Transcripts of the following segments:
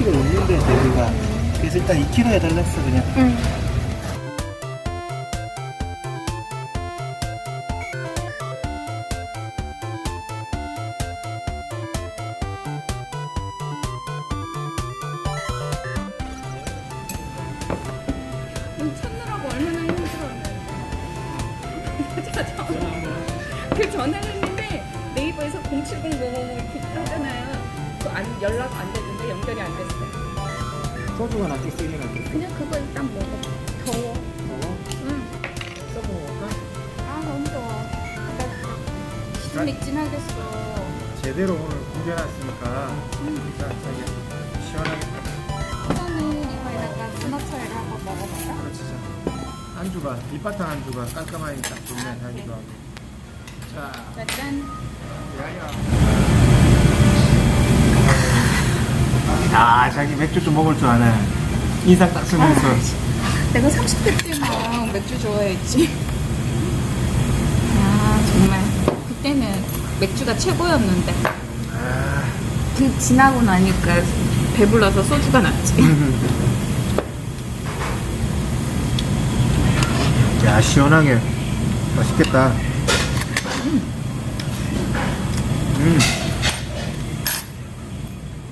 하나에 1kg 넘는데 대비가 그래서 일단 2kg 해달랬어 그냥 응. 찾느라고 얼마나 힘들었는데. 그 전화를 했는데 네이버에서 070 뭐뭐뭐 안 연락 안 되는데 연결이 안 됐어요. 소주가 낫게 세게 낫게 그냥 그거 일단 먹어. 더워. 먹어? 응. 소주 먹을까? 아 너무 더워. 네? 기진맥진하겠어. 제대로 오늘 구겨놨으니까 일단 저기 시원하게 이거는 이거에다가 스너처리를 한번 먹어볼까? 그렇지 자 안주가 밑바탕 안주가 깔끔하니 딱 좋네 자기도 하고 자 짜잔. 아 자기 맥주 좀 먹을 줄 아네 인상 딱 쓰면서. 내가 30대 때만 맥주 좋아했지. 아 정말. 그때는 맥주가 최고였는데. 아, 그 지나고 나니까 배불러서 소주가 낫지. 야 시원하게. 맛있겠다. 음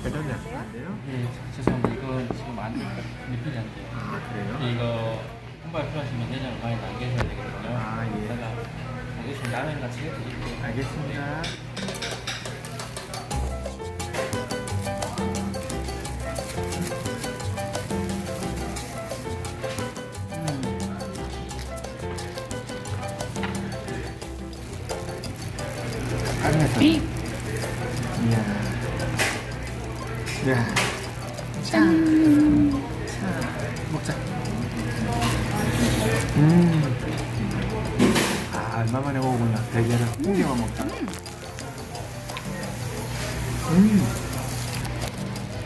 괜찮네 안 돼요? 예, 죄송합니다. 이거 지금 안 리필이 안 돼요. 아 그래요? 이거 혼발 필요하시면 내장을 많이 남겨셔야 되거든요. 아, 예. 내가 알겠습니다. 라면 같이 해드릴게요. 알겠습니다 알겠어 이 야 짠. 먹자. 음. 아, 얼마 만에 먹어보냐. 대게를 홍게만 먹자. 음.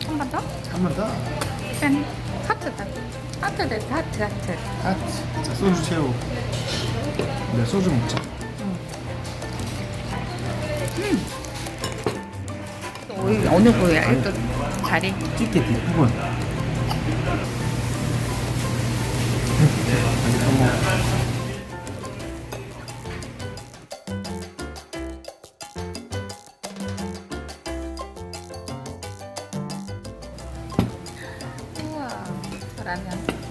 한 번 더? 한 번 더. 짠. 하트다. 하트 됐어. 하트 하트. 아, 자, 소주 채우고. 네, 소주 먹자. 오이 어느 부위야? 또 다리. 찌개 뒷부분. 우와. 라면.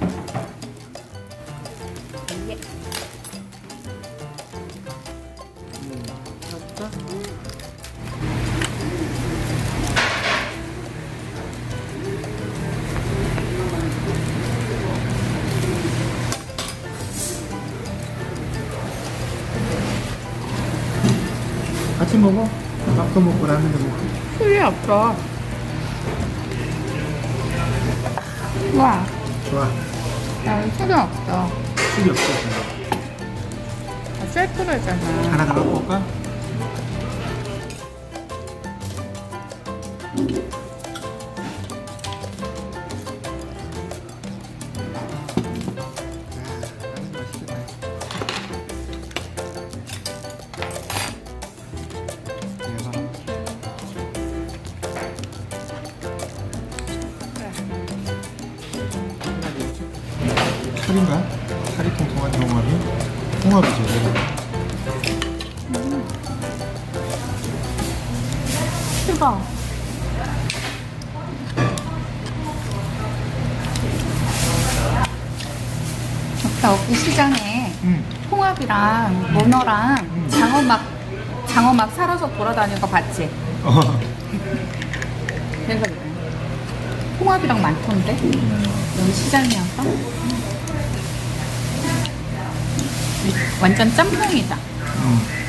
같이 먹어. 밥도 먹고 라면도 먹고. 술이 없어. 와. 좋아. 나 술이 없어. 술이 없어. 아, 셀프로 했잖아. 하나 더 갖고 올까? 살인가? 살이 통통한 홍합이? 홍합이죠, 이거. 뜨거. 여기 시장에 응. 홍합이랑 문어랑 음. 장어 막 장어 막 살아서 돌아다니는 거 봤지? 어. 그래서 그래. 홍합이랑 많던데? 여기 시장이어서 완전 짬뽕이다. 응.